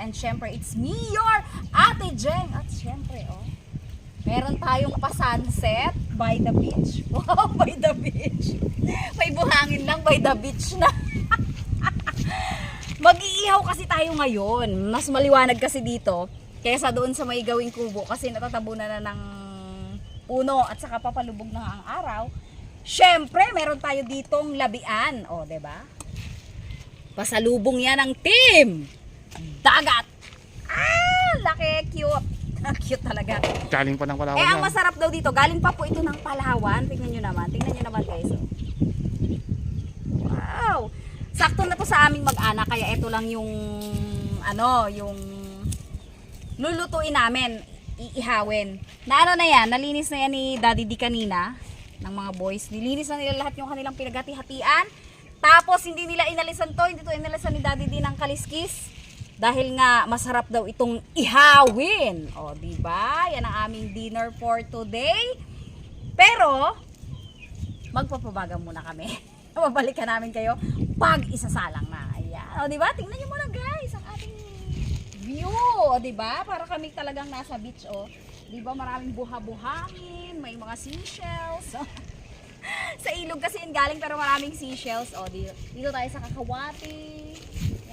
And syempre, it's me, your Ate Jeng. At syempre, oh, meron tayong pa-sunset by the beach. Wow, by the beach. May buhangin lang by the beach na. Mag-iihaw kasi tayo ngayon. Mas maliwanag kasi dito kaysa doon sa may gawing kubo kasi natatabunan na ng puno at saka papalubog na ang araw. Syempre, meron tayo ditong labian. O, 'di ba? Pasalubong yan ng team. Dagat. Ah, laki, cute. cute talaga. Galing pa ng Palawan Eh, ang masarap daw dito, galing pa po ito ng Palawan. Tingnan nyo naman. Tingnan nyo naman guys. oh. Wow! Sakto na to sa aming mag-anak. Kaya ito lang yung, ano, yung lulutuin namin. Iihawin. Na ano na yan, nalinis na yan ni Daddy D kanina ng mga boys. Nilinis na nila lahat yung kanilang pinaghati-hatian. Tapos hindi nila inalisan to, hindi to inalisan ni Daddy D ng kaliskis. Dahil nga masarap daw itong ihawin. O, di ba? Yan ang aming dinner for today. Pero magpapabaga muna kami. Babalikan namin kayo pag isasalang na. Ayan. O, di ba? Tingnan niyo muna guys ang ating view. O, di ba? Para kami talagang nasa beach. O, di ba? Maraming buha-buhangin, may mga seashells. sa ilog kasi galing pero maraming seashells. O, dito, dito tayo sa Kakawati.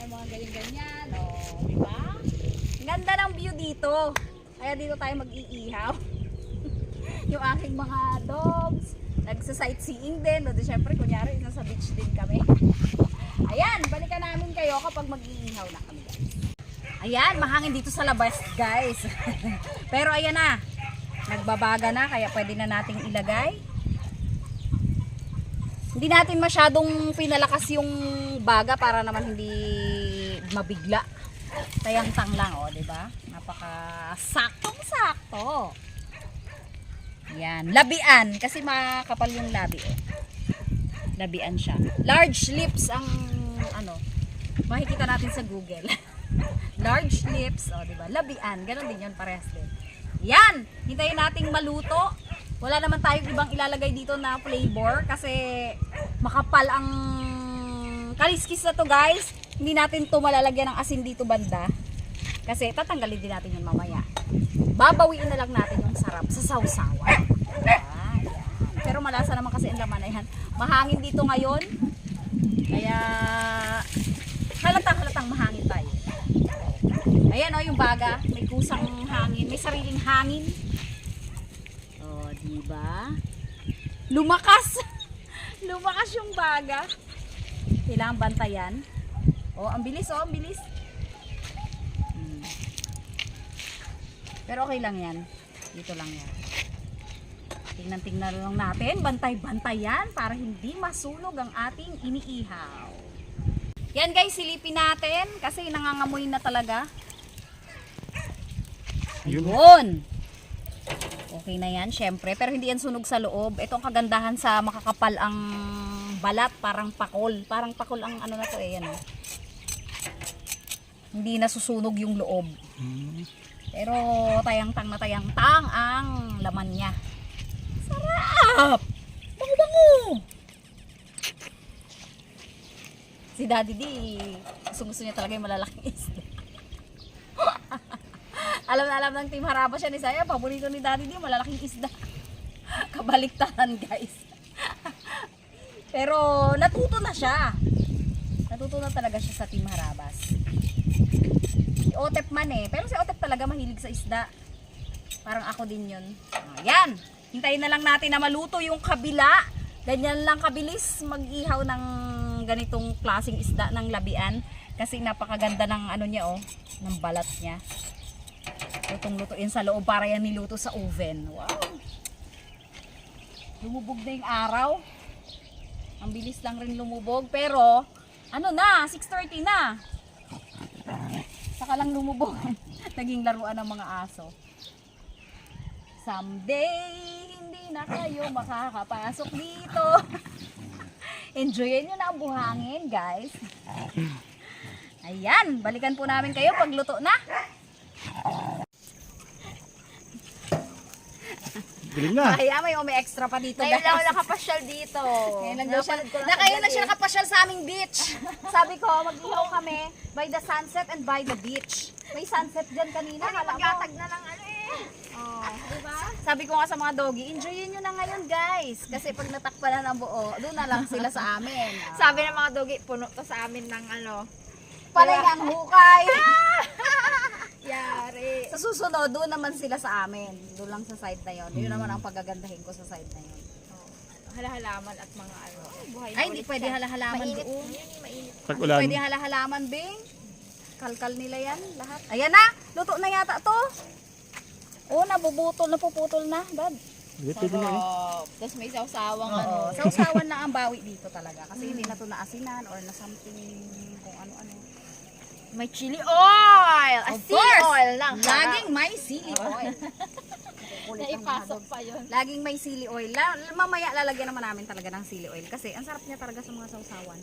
Yan, mga ganyan-ganyan. O, di ba? Ganda ng view dito. Kaya dito tayo mag-iihaw. yung aking mga dogs. Nagsa-sightseeing din. O, syempre, kunyari, nasa beach din kami. Ayan, balikan namin kayo kapag mag-iihaw na kami, guys. Ayan, mahangin dito sa labas, guys. Pero ayan na. Nagbabaga na, kaya pwede na nating ilagay. Hindi natin masyadong pinalakas yung baga para naman hindi mabigla. Tayang-tang lang, oh, 'di ba? Napaka saktong-sakto. Yan, labian kasi makapal yung labi eh. Labian siya. Large lips ang ano, makikita natin sa Google. Large lips, oh, 'di ba? Labian, ganun din 'yon parehas din. Yan, hintayin nating maluto. Wala naman tayong ibang ilalagay dito na flavor kasi makapal ang kaliskis na to guys. Hindi natin to malalagyan ng asin dito banda. Kasi tatanggalin din natin yun mamaya. Babawiin na lang natin yung sarap sa sausawan. Ayan. Pero malasa naman kasi ang laman na yan. Mahangin dito ngayon. Kaya halatang halatang mahangin tayo. Ayan o yung baga. May kusang hangin. May sariling hangin. O, di ba? Lumakas. Lumakas yung baga. Kailangan bantayan. O, ang bilis o, ang bilis. Hmm. Pero okay lang yan. Dito lang yan. Tingnan-tingnan lang natin. Bantay-bantay yan para hindi masunog ang ating iniihaw. Yan guys, silipin natin kasi nangangamoy na talaga. Yun. Yun. Okay na yan, syempre. Pero hindi yan sunog sa loob. Ito ang kagandahan sa makakapal ang balat. Parang pakol. Parang pakol ang ano na to eh. Yan, oh. Hindi nasusunog yung loob. Pero tayang-tang na tayang-tang ang laman niya. Sarap! Bango-bango! Si Daddy D, gusto niya talaga yung malalaking isda. Alam na alam ng Team Haraba siya ni Saya, paborito ni Daddy D, malalaking isda. Kabaliktaran guys. Pero natuto na siya. Natuto na talaga siya sa Team Harabas. Si Otep man eh. Pero si Otep talaga mahilig sa isda. Parang ako din yun. Ayan. Hintayin na lang natin na maluto yung kabila. Ganyan lang kabilis mag-ihaw ng ganitong klaseng isda ng labian. Kasi napakaganda ng ano niya oh. Ng balat niya. Lutong-lutuin sa loob para yan niluto sa oven. Wow. Lumubog na yung araw. Ang bilis lang rin lumubog. Pero, ano na, 6.30 na. Saka lang lumubog. Naging laruan ng mga aso. Someday, hindi na kayo makakapasok dito. Enjoyin nyo na ang buhangin, guys. Ayan, balikan po namin kayo pag luto na. Dilim na. Kaya may umi extra pa dito. Ngayon lang ako nakapasyal dito. Ngayon lang daw siya, na kayo na siya nakapasyal sa aming beach. Sabi ko, mag-ihaw kami by the sunset and by the beach. May sunset dyan kanina. Mo. maglatag na lang ano eh. Oh, diba? Sabi ko nga sa mga doggy, enjoyin nyo na ngayon guys. Kasi pag natakpan na ng buo, doon na lang sila sa amin. Ah. Sabi ng mga dogi, puno to sa amin ng ano. Palay ang hukay. Yari. sa susunod, doon naman sila sa amin. Doon lang sa side na yon. Yun naman ang pagagandahin ko sa side na yon. Halahalaman at mga ano. Ay, buhay na Ay, hindi ulit pwede siya. halahalaman Mainit. doon. Mainit. Ulan. Pwede halahalaman, Bing. Kalkal nila yan, lahat. Ayan na, luto na yata to. Oo, nabubutol, napuputol na, dad. Hindi, pwede na eh. Sarap. Tapos may sawsawang ano. Oo, sausawan na ang bawi dito talaga. Kasi hindi na to naasinan or na something kung ano-ano. May chili oil! A Of course. oil lang. Laging may sili oil. Ang mga Naipasok pa yun. Laging may sili oil. La, mamaya lalagyan naman namin talaga ng sili oil kasi ang sarap niya talaga sa mga sausawan.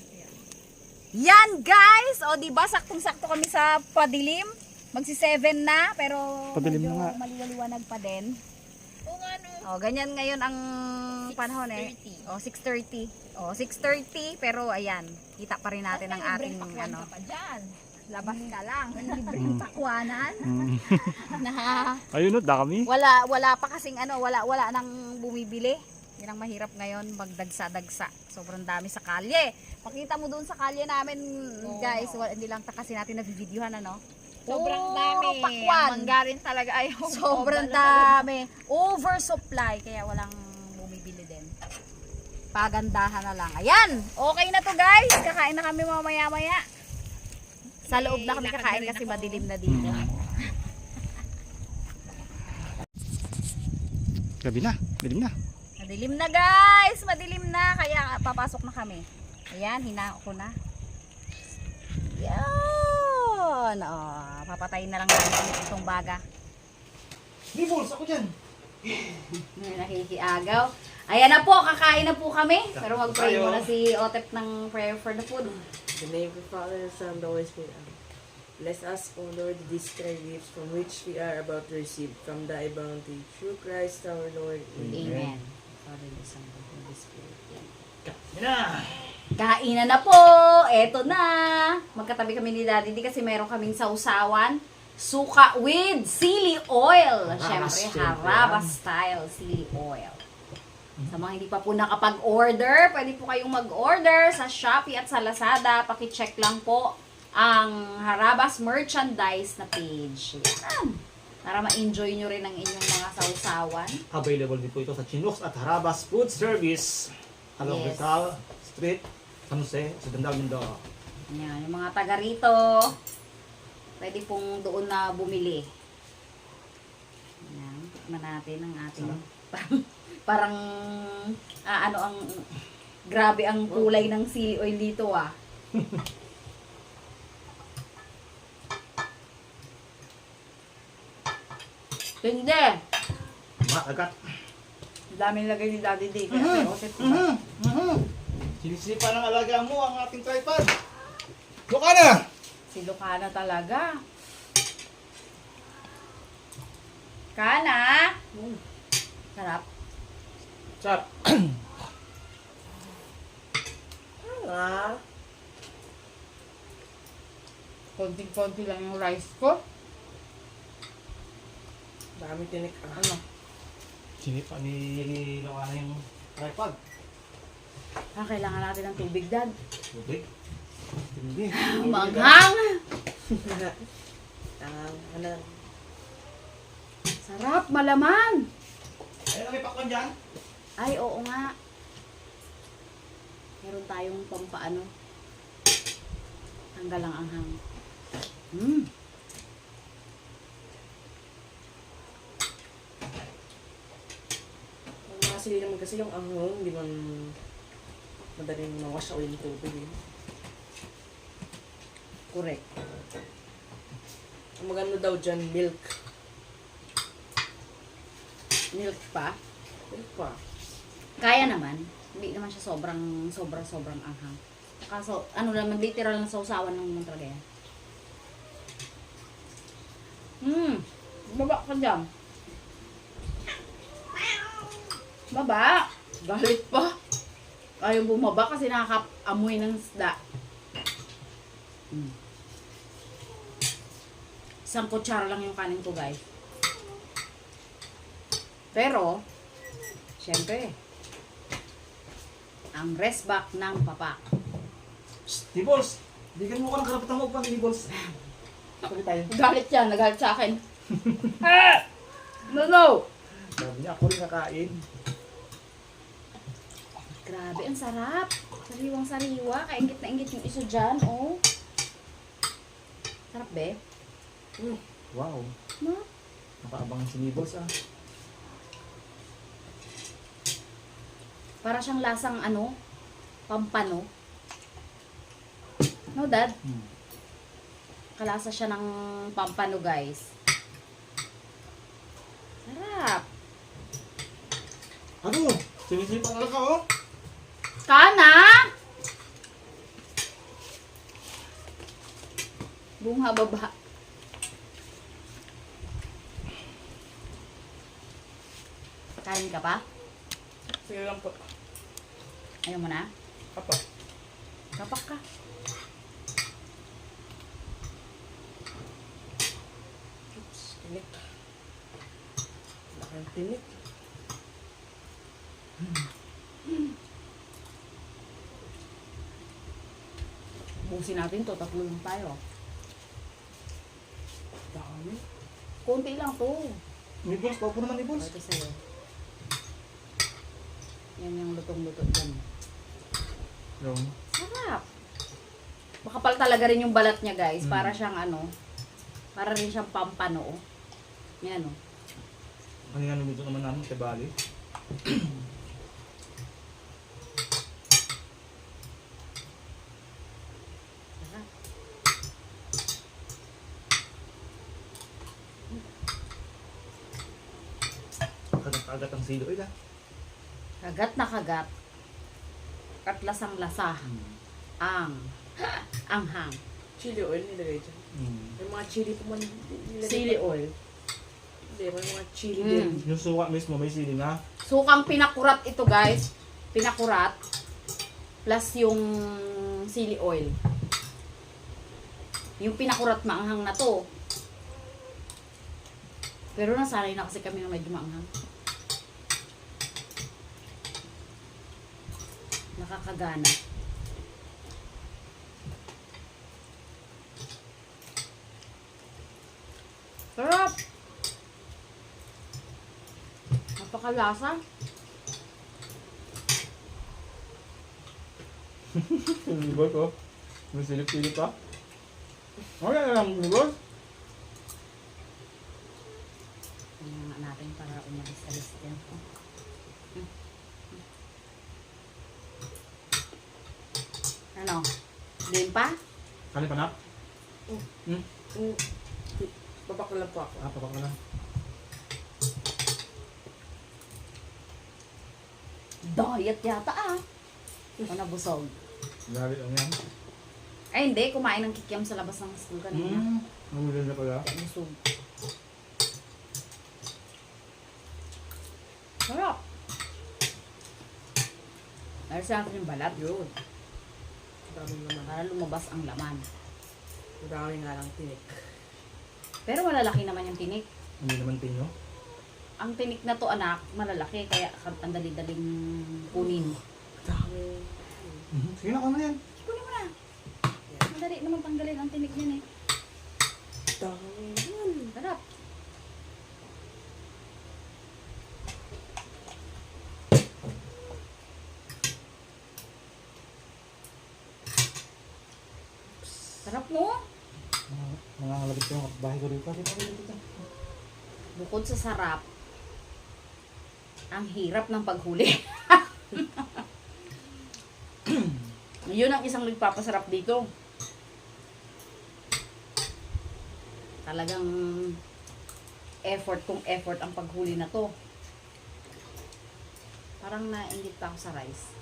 Yan guys! O di ba saktong-sakto kami sa padilim. Magsi 7 na pero Padilim medyo na nga. maliwaliwanag pa din. Oo nga no. O ganyan ngayon ang panahon eh. 6:30. O 6:30. O 6:30 pero ayan, kita pa rin natin ang ating ano. pa dyan. Labas ka lang. Libreng pakwanan. Mm. na Ayun, no, da kami. wala wala pa kasing ano, wala wala nang bumibili. Yan ang mahirap ngayon, magdagsa-dagsa. Sobrang dami sa kalye. Pakita mo doon sa kalye namin, guys. Wala, hindi lang ta kasi natin na-videohan ano. Sobrang Puro dami. pakwan. Ang manggarin talaga ayaw. Sobrang dami. Oversupply kaya walang bumibili din. Pagandahan na lang. Ayan, okay na to guys. Kakain na kami mamaya-maya. Sa loob na kami kakain kasi madilim na dito. Gabi na. Dilim na. Madilim na guys, madilim na kaya papasok na kami. Ayan, hinako ko na. Yan. Oh, papatayin na lang natin itong baga. Di balls, ako dyan. Nakikiagaw. Ayan na po, kakain na po kami. Pero mag-pray Tayo. muna si Otep ng prayer for the food. In the name of the Father, the Son, and the Holy Spirit. Amen. Bless us, O Lord, these treasure gifts from which we are about to receive from thy bounty. Through Christ our Lord. Amen. Father, the Son, the Holy Spirit. Yan Kainan na po! Eto na! Magkatabi kami ni Daddy D kasi meron kaming sausawan. Suka with sili oil. Siyempre, haraba style sili oil. Sa mga hindi pa po nakapag-order, pwede po kayong mag-order sa Shopee at sa Lazada. Pakicheck lang po ang Harabas merchandise na page. Yan. Para ma-enjoy nyo rin ang inyong mga sausawan. Available din po ito sa Chinooks at Harabas Food Service. Along Yes. Rizal Street, San Jose, sa Dandao, Mindoro. Yan, yung mga taga rito, pwede pong doon na bumili. Yan, tikman natin ang ating parang, parang ah, ano ang grabe ang kulay ng sili oil dito ah. Hindi. Makagat. Ang daming lagay ni Daddy D. Kaya oset ko ba? Sinisipa ng alaga mo ang ating tripod. Buka na! Si Lucana talaga. Kana! Sarap. Chop. Ah, Konting-konti lang yung rice ko. dami tinik. Ano? Sinipa ni Luana yung tripod. Ah, kailangan natin ng tubig, Dad. Tubig. Hindi. Manghang! Ah, ano, Sarap, malaman! Ayun, may pakwan dyan. Ay, oo nga. Meron tayong pampaano. Tanggal ang anghang. Mm. ang mga sili naman kasi yung anghong, hindi man madaling mawash away ng tubig eh. Correct. Ang maganda daw dyan, milk. Milk pa. Milk pa. Kaya naman. Hindi naman siya sobrang, sobrang, sobrang anghang. Saka so, ano lang, literal lang sausawan ng naman talaga yan. Hmm. Baba ka dyan. Baba. Galit pa. Ayaw bumaba kasi nakaka-amoy ng isda. Mm. Isang kutsara lang yung kanin ko, guys. Pero, syempre, ang rest back ng papa. Shh, Nibols! Bigyan mo ko ng karapatan mo pa, Nibols. Sabi tayo. Galit yan, nagalit sa akin. ah! No, no! Sabi niya, ako rin kakain. Grabe, ang sarap. Sariwang sariwa. Kaingit na ingit yung iso dyan, oh. Sarap, be. Wow. No? Nakaabangan si Nibols ah. Para siyang lasang ano, pampano. No, Dad? Hmm. Kalasa siya ng pampano, guys. Sarap. Ano? Sinisipa na ka oh. Kana! Bunga baba. Kain ka pa? Sige lang po. Ayaw mo na? Apa. Kapak ka. Oops, tinik. Laki ng tinik. Busin natin to, tatlo lang tayo. Dami. Konti lang to. Nibols, paupo naman Nibols. Pwede sa'yo. Yan yung lutong-luto dyan. Yung. Sarap. Makapal talaga rin yung balat niya, guys. Mm. Para siyang ano, para rin siyang pampano. oh. Yan, oh. Kanina nuluto naman namin kay Bali. Sarap. Kagat ang silo eh ah. Kagat na kagat. At lasang lasa. Ang. Ang hang. Chili oil nilagay dyan. Mm. May mga chili po man nilagay. Sili oil. Hindi, may mga chili Mm. din. Yung suka mismo may sili na. Sukang pinakurat ito, guys. Pinakurat. Plus yung sili oil. Yung pinakurat maanghang na to. Pero nasanay na kasi kami na medyo maanghang. Nakakagana. Sarap! Napakalasa. Nibols oh. May silip-silip pa. Okay lang. Ano nga natin para umalis-alis yan. Hmm. Ano? Game pa? Kali pa na? Mm. Babak na lang po ako. Ah, papak na lang. Diet yata ah. O nabusog. Grabe lang yan. Ay hindi, kumain ng kikiam sa labas ng school kanina. Hmm. Nahulil na pala. Busog. Sarap. Ayos natin yung balat. Yun. Ang dami naman. Para lumabas ang laman. Dami nga lang tinik. Pero malalaki naman yung tinik. Hindi naman tinyo. Ang tinik na to anak, malalaki. Kaya ang dali-daling kunin. Dami. Sige na, ano yan? Kunin mo na. Madali naman tanggalin ang tinik niyan eh. Dami. Yan. Sarap. Sarap Mga kalabit ko yung bahay ko rito. Dito. Bukod sa sarap, ang hirap ng paghuli. Yun ang isang nagpapasarap dito. Talagang effort kung effort ang paghuli na to. Parang nainggit pa ako sa rice.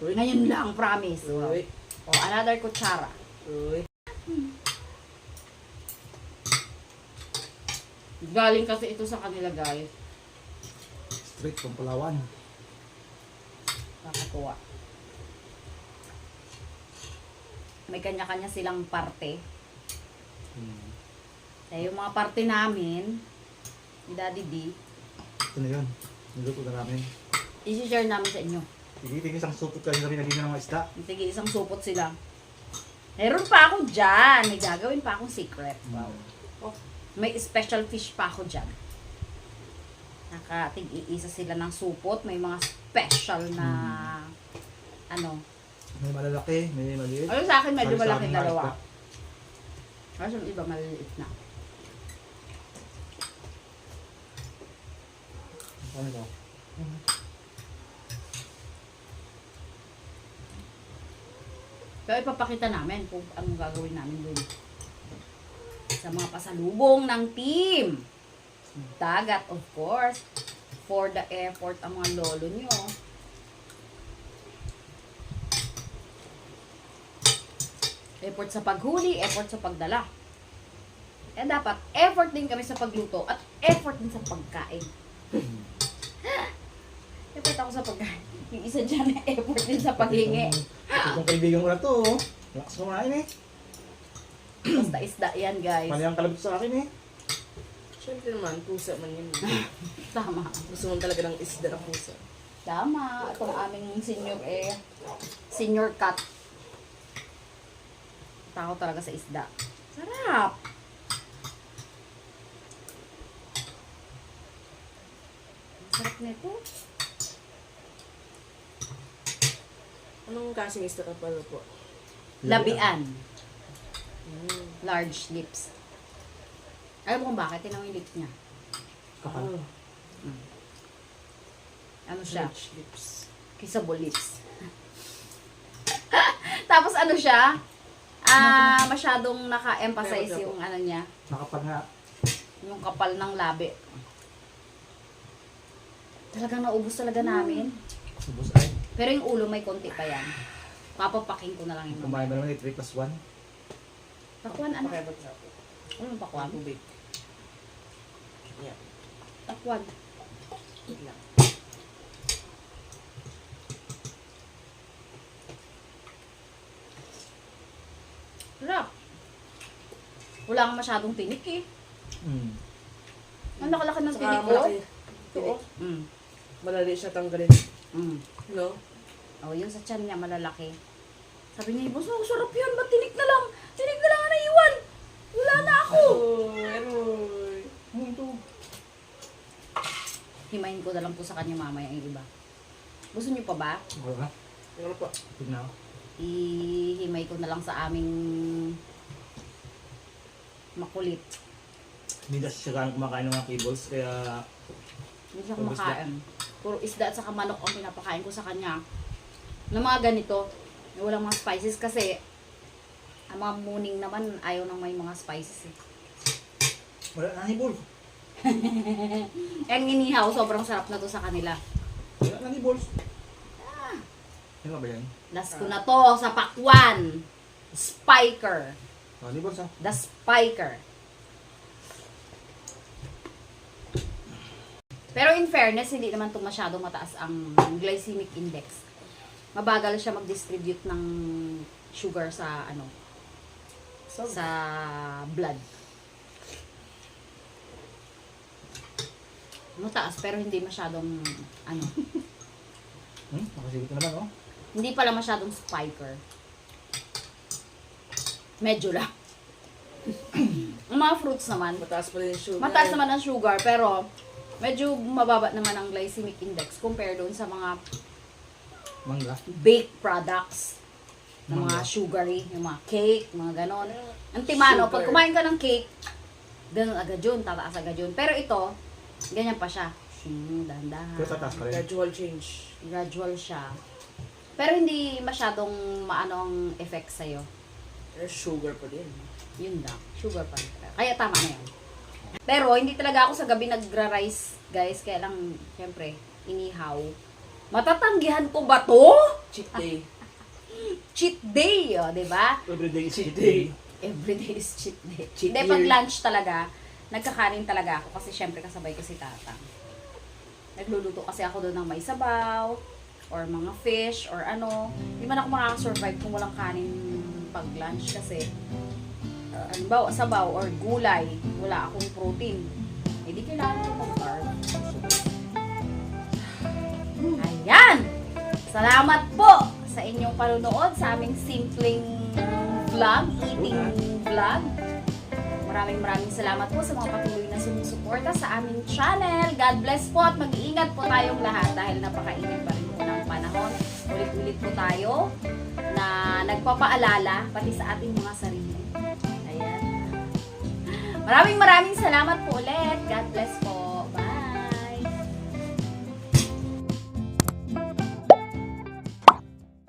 Uy. Ngayon lang, promise. Uy. O, another kutsara. Uy. Galing kasi ito sa kanila, guys. Straight from Palawan. Nakakatuwa. May kanya-kanya silang parte. Hmm. Kaya yung mga parte namin, ni Daddy D, Ito na yun. Niluto na namin. isi-share namin sa inyo. Tigil-tigil isang supot kasi na rin ng mga isda. Sige, isang supot sila. Meron pa ako dyan. May gagawin pa akong secret. Wow. May special fish pa ako dyan. Nakatig-iisa sila ng supot. May mga special na ano. May malalaki, may maliit. Ayun sa akin medyo sa malaki akin, dalawa. isda. Kasi yung iba maliliit na. Ano ito? Pero ipapakita namin kung anong gagawin namin dun. Sa mga pasalubong ng team. Dagat, of course. For the effort ang mga lolo nyo. Effort sa paghuli, effort sa pagdala. Kaya dapat, effort din kami sa pagluto at effort din sa pagkain. effort ako sa pagkain. Yung isa dyan, effort din sa paghingi. Ito itong kaibigan ko na to. oh. Lakas kumain eh. Basta isda yan, guys. Mali ang kalabit sa akin eh. Siyempre naman, pusa man yun. Tama. Gusto mo talaga ng isda na pusa. Tama. Itong aming senior eh, senior cut. Tao talaga sa isda. Sarap. Sarap nito. Anong kasing isda ka pala po? Labian. Mm. Large lips. Alam mo kung bakit? Yung lips niya. Kapal. Ah, Ano siya? rich lips. Kissable lips. Tapos ano siya? Ah, masyadong naka-emphasize Pero- yung ano niya, Nakapal nga. yung kapal ng labi. Talagang naubos talaga namin. Subos ay. Pero yung ulo may konti pa yan. Papapaking ko na lang yung Kumain ba naman eh, 3 plus 1? Pakwan, ano? Pakibot sa Ano pakwan? tubig. Yeah. Pakwan. wait lang. Sarap. Wala kang masyadong tinik eh. Hmm. Ang laki-laki ng tinik ko. malaki. Ito oh. Mm. Malali siya tanggalin. Mm. No? Oh, yung sa tiyan niya malalaki. Sabi niya, boss, oh, sarap yun. Ba't tinik na lang? Tinik na lang ang naiwan. Wala na ako. Oh. Ano ito? Himayin ko na lang po sa kanya mamaya yung iba. Gusto niyo pa ba? Wala na. Meron po. Tignan ako. Ihimay ko na lang sa aming makulit. Hindi na siya kumakain ng mga cables, kaya Hindi siya isda. kumakain. Puro isda at saka manok ang pinapakain ko sa kanya. Ng mga ganito, na walang mga spices kasi ang mga muning naman ayaw nang may mga spices eh. wala na. Eh, ang inihaw, sobrang sarap na to sa kanila. Wala na ni Balls. Ano ba yan? Last ko na to sa pakwan. Spiker. Oh, ni Balls ah. The Spiker. Pero in fairness, hindi naman ito masyadong mataas ang glycemic index. Mabagal siya mag-distribute ng sugar sa ano So, sa blood. Mataas pero hindi masyadong ano, Hmm? Nakasigit na naman oh. hindi pala masyadong spiker. Medyo lang. ang mga fruits naman, mataas pa rin yung sugar. Mataas naman ang sugar, pero medyo mababa naman ang glycemic index compare doon sa mga Mangga. baked products ng mga Mangga. sugary, yung mga cake, mga ganon. Ang timano, pag Sugar. kumain ka ng cake, ganun agad yun, tataas agad yun. Pero ito, ganyan pa siya. Hmm, dahan-dahan. Pero tataas pa rin. Gradual change. Gradual siya. Pero hindi masyadong maano ang effect sa'yo. Pero sugar pa din. Yun lang. Sugar pa rin. Kaya tama na yun. Pero hindi talaga ako sa gabi nagra-rice, guys. Kaya lang, syempre, inihaw. Matatanggihan ko ba to? Cheat day. Cheat day, oh, di ba? Everyday is Cheat day. Everyday is cheat day. Cheat Hindi, pag lunch talaga, nagkakanin talaga ako kasi syempre kasabay ko si tatang. Nagluluto kasi ako doon ng may sabaw, or mga fish, or ano. Hindi man ako makakasurvive kung walang kanin pag lunch kasi uh, halimbawa sabaw or gulay, wala akong protein. Eh di kailangan ko mag-carb. Ayan! Salamat po sa inyong panunood sa aming simpleng vlog, eating vlog. Maraming maraming salamat po sa mga patuloy na sumusuporta sa aming channel. God bless po at mag-iingat po tayong lahat dahil napakainit pa rin po ng panahon. Ulit-ulit po tayo na nagpapaalala pati sa ating mga sarili. Maraming maraming salamat po ulit. God bless po.